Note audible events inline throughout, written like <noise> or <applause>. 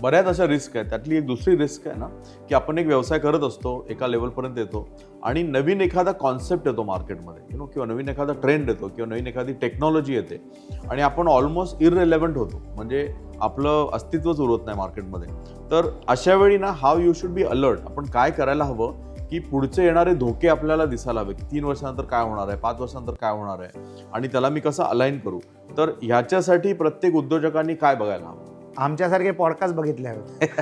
बऱ्याच अशा रिस्क आहेत. त्यातली एक दुसरी रिस्क आहे ना की आपण एक व्यवसाय करत असतो एका लेवलपर्यंत येतो आणि नवीन एखादा कॉन्सेप्ट येतो मार्केटमध्ये यु नो किंवा नवीन एखादा ट्रेंड येतो किंवा नवीन एखादी टेक्नॉलॉजी येते आणि आपण ऑलमोस्ट इररिलेव्हंट होतो. म्हणजे आपलं अस्तित्वच उरत नाही मार्केटमध्ये तर अशा वेळी ना how you should be alert आपण काय करायला हवं की पुढचे येणारे धोके आपल्याला दिसायला हवे की तीन वर्षानंतर काय होणार आहे पाच वर्षानंतर काय होणार आहे आणि त्याला मी कसं अलाईन करू? तर ह्याच्यासाठी प्रत्येक उद्योजकांनी काय बघायला हवं? आमच्यासारखे पॉडकास्ट बघितले हवे <laughs>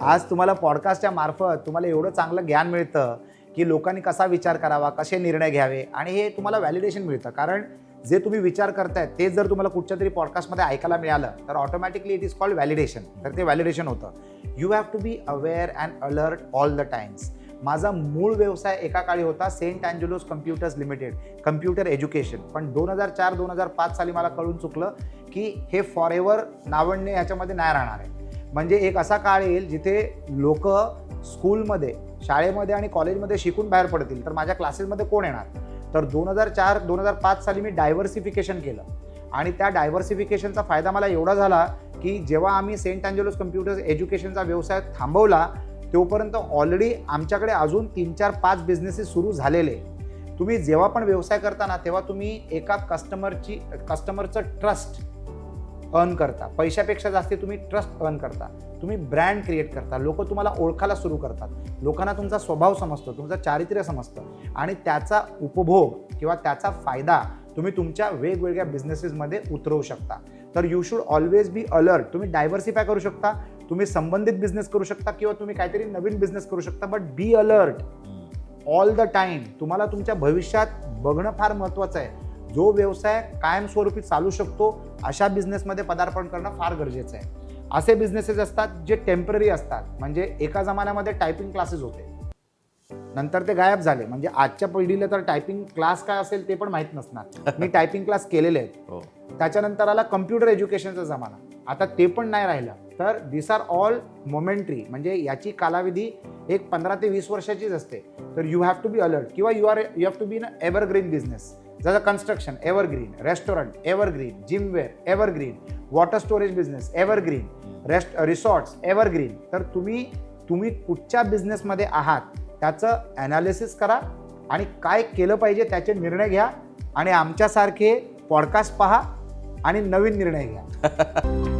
आज तुम्हाला पॉडकास्टच्या मार्फत तुम्हाला एवढं चांगलं ज्ञान मिळतं की लोकांनी कसा विचार करावा कसे निर्णय घ्यावे आणि हे तुम्हाला व्हॅलिडेशन मिळतं. कारण जे तुम्ही विचार करताय ते जर तुम्हाला कुठच्या तरी पॉडकास्टमध्ये ऐकायला मिळालं तर automatically it is called validation तर ते व्हॅलिडेशन होतं. You have to be aware and alert all the times माझा मूळ व्यवसाय एका काळी होता saint Angelos computers limited computer education. पण दोन हजार चार दोन हजार पाच साली मला कळून चुकलं की हे फॉर एव्हर नावडणे ह्याच्यामध्ये नाही राहणार आहे. म्हणजे एक असा काळ येईल जिथे लोक स्कूलमध्ये शाळेमध्ये आणि कॉलेजमध्ये शिकून बाहेर पडतील. तर माझ्या क्लासेसमध्ये कोण येणार? तर दोन हजार चार दोन हजार पाच साली मी डायव्हर्सिफिकेशन केलं. आणि त्या डायव्हर्सिफिकेशनचा फायदा मला एवढा झाला की जेव्हा आम्ही सेंट अँजेलोस कम्प्युटर्स एज्युकेशनचा व्यवसाय थांबवला तोपर्यंत ऑलरेडी आमच्याकडे अजून तीन चार पाच बिझनेसेस सुरू झालेले तुम्ही जेव्हा पण व्यवसाय करताना तेव्हा तुम्ही एका कस्टमरची कस्टमरचं ट्रस्ट अर्न करता. पैशापेक्षा जास्त तुम्ही ट्रस्ट अर्न करता. तुम्ही ब्रँड क्रिएट करता. लोक तुम्हाला ओळखायला सुरू करतात. लोकांना तुमचा स्वभाव समजतो तुमचं चारित्र्य समजतं. आणि त्याचा उपभोग किंवा त्याचा फायदा तुम्ही तुमच्या वेगवेगळ्या बिझनेसेसमध्ये उतरवू शकता. तर you should always be alert तुम्ही डायव्हर्सिफाय करू शकता. तुम्ही संबंधित बिझनेस करू शकता किंवा तुम्ही काहीतरी नवीन बिझनेस करू शकता but be alert all the time तुम्हाला तुमच्या भविष्यात बघणं फार महत्त्वाचं आहे. जो व्यवसाय कायमस्वरूपी चालू शकतो अशा बिझनेसमध्ये पदार्पण करणं फार गरजेचं आहे. असे बिझनेसेस असतात जे टेंपररी असतात. म्हणजे एका जमान्यामध्ये टायपिंग क्लासेस होते. नंतर ते गायब झाले. म्हणजे आजच्या पिढीला तर टायपिंग क्लास काय असेल ते पण माहीत नसणार. मी टायपिंग क्लास केलेले आहेत. हो. त्याच्यानंतर आला कम्प्युटर एज्युकेशनचा जमाना. आता ते पण नाही राहिलं. तर दिस आर ऑल मोमेंटरी म्हणजे याची कालावधी एक पंधरा ते वीस वर्षाचीच असते. तर you have to be alert किंवा you are you have to be in evergreen business जसं construction evergreen restaurant evergreen gym wear evergreen water storage business evergreen rest resorts evergreen तर तुम्ही तुम्ही कुठच्या बिझनेसमध्ये आहात? त्याचं ॲनालिसिस करा आणि काय केलं पाहिजे त्याचे निर्णय घ्या आणि आमच्यासारखे पॉडकास्ट पहा आणि नवीन निर्णय घ्या. <laughs>